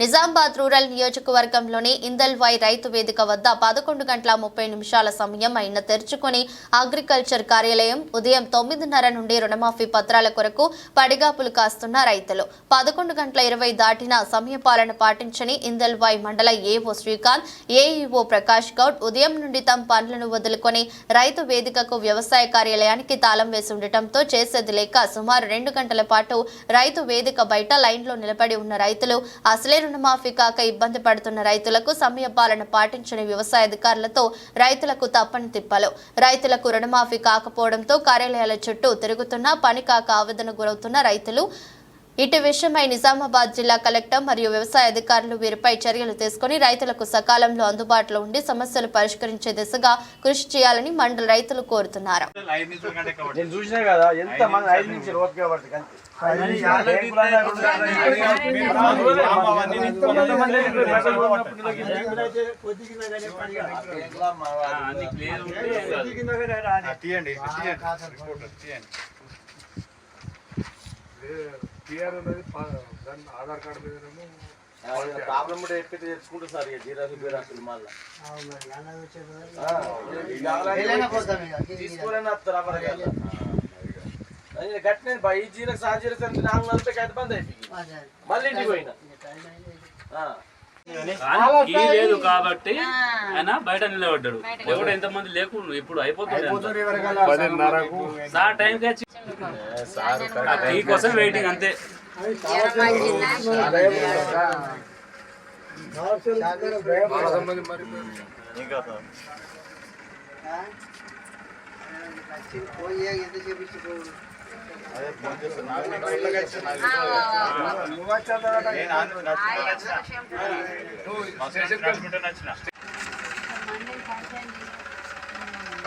Nizamabad rural నియోజకవర్గంలోని ఇందల్వాయ్ రైతు వేదిక వద్ద పదకొండు గంటల ముప్పై నిమిషాల సమయం అయిన తెరుచుకొని అగ్రికల్చర్ కార్యాలయం ఉదయం తొమ్మిదిన్నర నుండి రుణమాఫీ పత్రాల కొరకు పడిగాపులు కాస్తున్న రైతులు. పదకొండు గంటల ఇరవై దాటిన సమయపాలన పాటించని ఇందల్వాయ్ మండల ఏఓ శ్రీకాంత్ ఏఈఓ ప్రకాష్ గౌడ్ ఉదయం నుండి తమ పనులను వదులుకొని రైతు వేదికకు వ్యవసాయ కార్యాలయానికి తాళం వేసి ఉండటంతో చేసేది లేక సుమారు రెండు గంటల పాటు రైతు వేదిక బయట లైన్లో నిలబడి ఉన్న రైతులు అసలే రుణమాఫీ కాక ఇబ్బంది పడుతున్న రైతులకు సమయపాలన పాటించని వ్యవసాయ అధికారులతో రైతులకు తప్పని తిప్పలు. రైతులకు రుణమాఫీ కాకపోవడంతో కార్యాలయాల చుట్టూ తిరుగుతున్న పని కాక ఆవేదన గురవుతున్న రైతులు ఇటు విషయమై నిజామాబాద్ జిల్లా కలెక్టర్ మరియు వ్యవసాయ అధికారులు వీరిపై చర్యలు తీసుకుని రైతులకు సకాలంలో అందుబాటులో ఉండి సమస్యలు పరిష్కరించే దిశగా కృషి చేయాలని మండల రైతులు కోరుతున్నారు. తీయండి తీయండి. రిపోర్టర్ తీయండి టీఆర్ ఉన్నది పా- దాని ఆధార్ కార్డు మీదనేమో ప్రాబ్లం కూడా ఎప్పుడు తెచ్చుకుంటారు సార్ ఇక జీరాసు బీరాసులు మళ్ళా తీసుకోలేని వస్తారు అమరగారు గట్టిన ఈ జీరకు సా జీరకు అంటే నాలుగు నలభై అయితే బంద్ అయిపోయింది. మళ్ళీ ఇంటికి పోయినా? లేదు కాబట్టి ఆయన బయట నిలబడ్డాడు. ఎవడు ఎంత మంది లేకుండా ఇప్పుడు అయిపోతుంది పదిన్నరకు. సార్ టైంకి కీ కోసం వెయిటింగ్ అంతే నువ్వు వచ్చావు కదా నేను ఆంధ్ర నడుచుకుంటూ వచ్చిన మా స్టేషన్ నడుచుకుంటూ వచ్చిన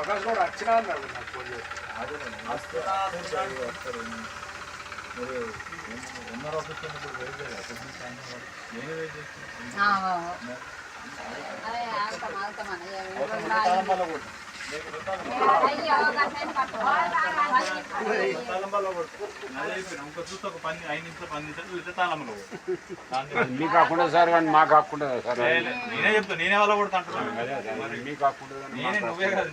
ప్రకాష్ కూడా వచ్చినా అన్నాడు నాకు ఫోన్ చేసి మీ కాకుండా సార్ కానీ మా కాకుండా సార్. నేనే చెప్తా నేనే వాళ్ళ కొడుతా అంటున్నాను మీ కాకుండా నేనే నువ్వే కాదు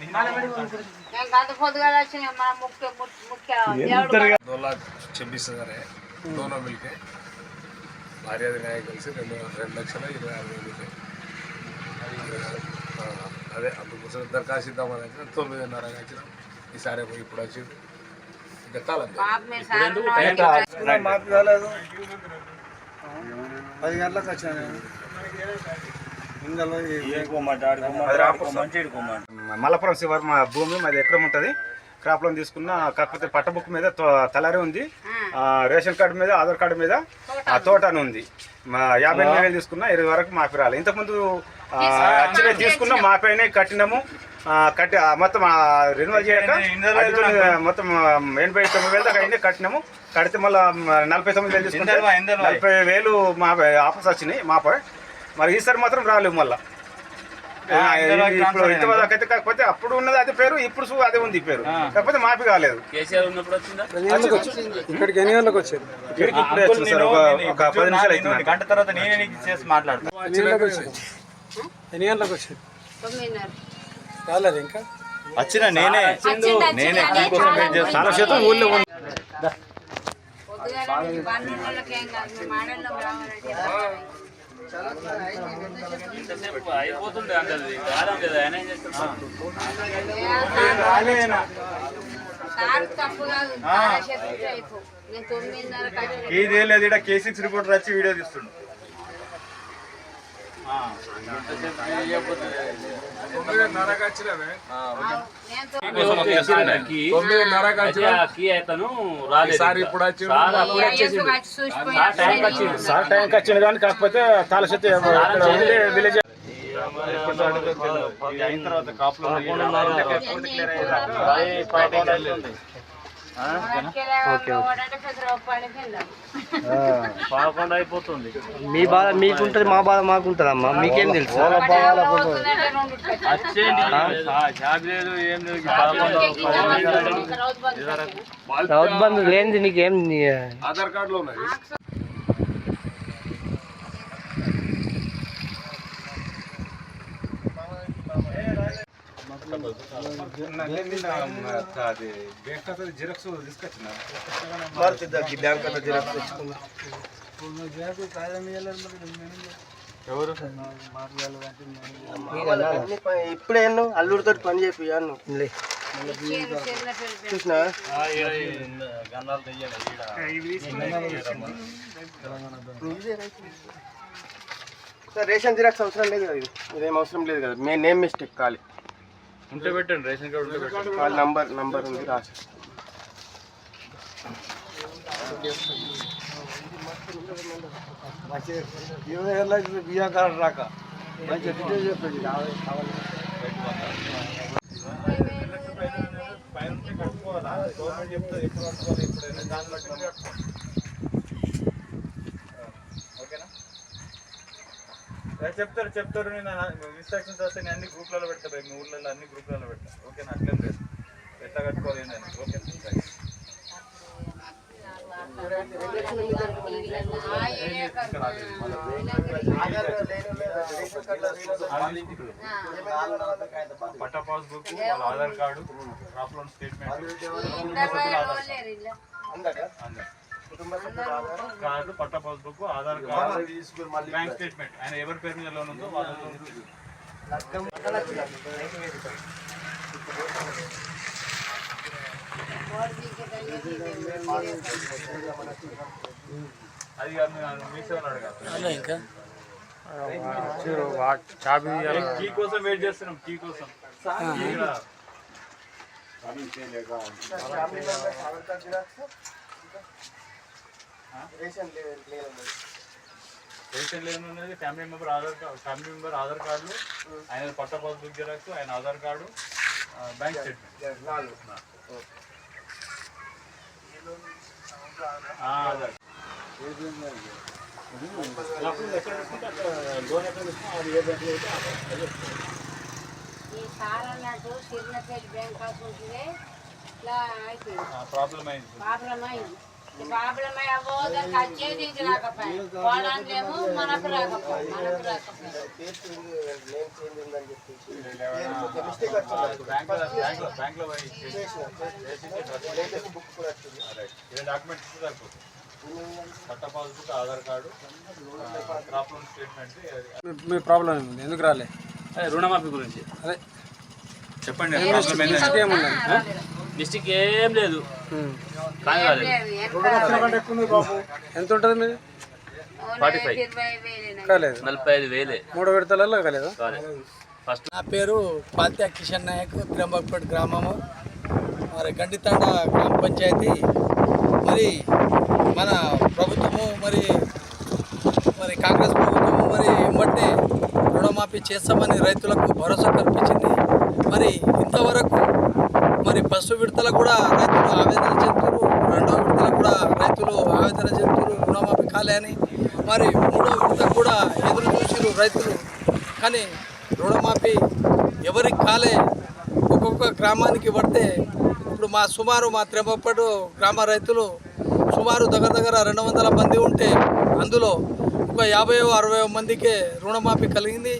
భార్య నాయకు కలిసి రెండు రెండు లక్షల ఇరవై ఆరు వేలు అదే అందుకోసం దరఖాస్తు ఇద్దామని వచ్చిన తొమ్మిదిన్నర వచ్చిన. ఈసారి పోయి ఇప్పుడు వచ్చి గట్టాలంతే బాబు మీరు సార్ మాకు కాలేదు పది గంటలకు వచ్చాను ఇందులో మలపురం శివారు మా భూమి మాది ఎకరం ఉంటుంది. క్రాప్ లోన్ తీసుకున్న కాకపోతే పట్ట బుక్ మీద తో- తలారి ఉంది. ఆ, రేషన్ కార్డు మీద ఆధార్ కార్డు మీద ఆ, తోట అని ఉంది. మా యాభై ఎనిమిది వేలు తీసుకున్నా ఇరవై వరకు మాపి రాలి. ఇంతకుముందు తీసుకున్న మాపైనే కట్టినాము. ఆ, కట్టి మొత్తం రెన్యువల్ చేయక మొత్తం ఎనభై తొమ్మిది వేలు దాకా అయినా కట్టినాము? కడితే మళ్ళీ నలభై తొమ్మిది వేలు తీసుకుంటే? నలభై వేలు మా ఆఫీస్ వచ్చినాయి మాపై మరి ఈసారి మాత్రం రాలేవు మళ్ళీ. ఇప్పుడు ఇంతవరకు అయితే కాకపోతే అప్పుడు ఉన్నది అదే పేరు ఇప్పుడు అదే ఉంది పేరు. కాకపోతే మాపి కాలేదు. వచ్చిందా? ఇక్కడికి ఎన్ని గంటలకు వచ్చారు? ఇక్కడికి ఇప్పుడే వచ్చింది సార్ ఒక పది నిమిషాలు అవుతుంది గంట తర్వాత నేనే నీకు చేసి మాట్లాడతా. ఎన్ని గంటలకు వచ్చారు? రాలేదు ఇంకా? వచ్చిన నేనే. నేనే నీకోసం వెయిట్ చేస్తాను చాలా శాతం ఊళ్ళో ఉంది. కాదు లేదా ఆయన ఏం చేస్తున్నాడు లేదు ఇక్కడ కే సిక్స్ రిపోర్టర్ వచ్చి వీడియో తీస్తుండు. సార్ టైంకి వచ్చింది కానీ కాకపోతే తాళశెత్తి విలేజ్ అయిన తర్వాత కాపులో పదకొండు అయిపోతుంది. మీ బాధ మీకుంటది మా బాధ మాకుంటది అమ్మా మీకేం తెలుసు? బంద్. రౌత్ బంధు లేనిది నీకేం ఆధార్ కార్డులో అది బ్యాంక్ ఖాతా జిరాక్స్ తీసుకొచ్చిన బ్యాంక్ ఖాతా జిరాక్స్ ఎవరు ఇప్పుడే అల్లుడితో పని చెప్పి అన్ను చూసినా రేషన్ జిరాక్స్ అవసరం లేదు కదా ఇది. ఇదేం అవసరం లేదు కదా. మే నేమ్ మిస్టేక్ ఖాళీ. ఉంటే పెట్టండి రేషన్ కార్డు ఉంటే పెట్టండి. వాళ్ళ నంబర్ నంబర్ ఉంది రాసి. ఇరవై ఏళ్ళ బియ్యం కార్డు రాక. మంచి డీటెయిల్ చెప్పండి. చెప్తారు చెప్తారు. నేను ఇన్స్ట్రక్షన్స్ వస్తే నేను అన్ని గ్రూప్లలో పెడతా భయ్, మీ ఊర్లలో అన్ని గ్రూప్లలో పెడతా. ఓకేనా అట్లేం లేదు. ఎట్లా కట్టుకోవాలి ఏంటని ఓకే పట్టా పాస్బుక్ వాళ్ళ Aadhaar card crop loan statement card పట్టా passbook Aadhaar card bank statement. ఆయన ఎవరి పేరు మీద లోన్ ఉందో వాళ్ళ లోన్ అది కాదు, నేను మీ సేవలు అడగాలి కీ కోసం వెయిట్ చేస్తున్నాం కీ కోసం. రేషన్ లేదు లేదు రేషన్ లేని ఉన్నది family member Aadhaar card family member Aadhaar card ఆయన పట్ట పాస్బుక్ జిరాక్స్ ఆయన Aadhaar card bank statement. Aadhaar ఈ సార్ అన్నట్టు సిరినపేట బ్యాంక్ అకౌంట్లే ఇట్లా అయిపోయింది ప్రాబ్లం అయింది. ప్రాబ్లం అయింది. అవ్వో దానికి మనకు రాకపోయి మనకు రాకపోయి. మీ ప్రాబ్లం ఏముంది? ఎందుకు రాలే? అదే రుణమాఫీ గురించి. అదే. చెప్పండి. మిస్టేక్ ఏం లేదు. ఎంత ఉంటుంది మీది? Forty five. కాలేదు. నలభై ఐదు వేలే. మూడు విడతలలో కాలేదు? ఫస్ట్ నా పేరు పాత్య కిషన్ నాయక్ త్రంబక్పేట గ్రామము. మరి గండితండ గ్రామ పంచాయతీ. మరి మన ప్రభుత్వము మరి మరి కాంగ్రెస్ ప్రభుత్వము మరి ఎమ్మటే రుణమాఫీ చేస్తామని రైతులకు భరోసా కల్పించింది. మరి ఇంతవరకు మరి ఫస్ట్ విడతల కూడా రైతులు ఆవేదన చెందుతారు రెండో విడతల కూడా రైతులు ఆవేదన చెందుతారు రుణమాఫీ కాలే అని మరి మూడో విడత కూడా ఎదురు చూసిరు రైతులు. కానీ రుణమాఫీ ఎవరికి కాలే? ఒక్కొక్క గ్రామానికి పడితే ఇప్పుడు మా సుమారు మా త్రెంబప్పటి గ్రామ రైతులు సుమారు దగ్గర దగ్గర రెండు వందల మంది ఉంటే అందులో ఒక యాభై అరవై మందికే రుణమాఫీ కలిగింది.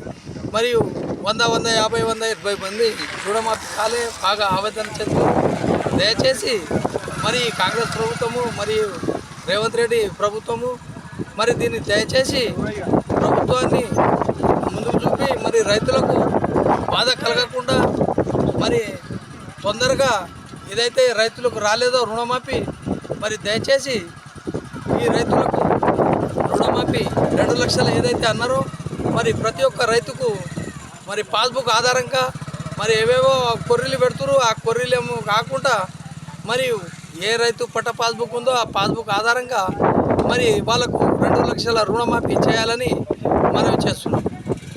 మరియు వంద వంద యాభై వంద ఇరవై మంది రుణమాఫీ కాలే బాగా ఆవేదన చెందుతుంది దయచేసి మరి కాంగ్రెస్ ప్రభుత్వము మరియు రేవంత్ రెడ్డి ప్రభుత్వము మరి దీన్ని దయచేసి ప్రభుత్వాన్ని ముందుకు చూపి మరి రైతులకు బాధ కలగకుండా మరి తొందరగా ఏదైతే రైతులకు రాలేదో రుణమాఫీ మరి దయచేసి ఈ రైతులకు రుణమాఫీ రెండు లక్షలు ఏదైతే అన్నారో మరి ప్రతి ఒక్క రైతుకు మరి పాస్బుక్ ఆధారంగా మరి ఏవేవో కొర్రీలు పెడుతురు ఆ కొర్రీలు ఏమో కాకుండా మరి ఏ రైతు పట్ట పాస్బుక్ ఉందో ఆ పాస్బుక్ ఆధారంగా మరి వాళ్ళకు రెండు లక్షల రుణమాఫీ చేయాలని మనం చేస్తున్నాం.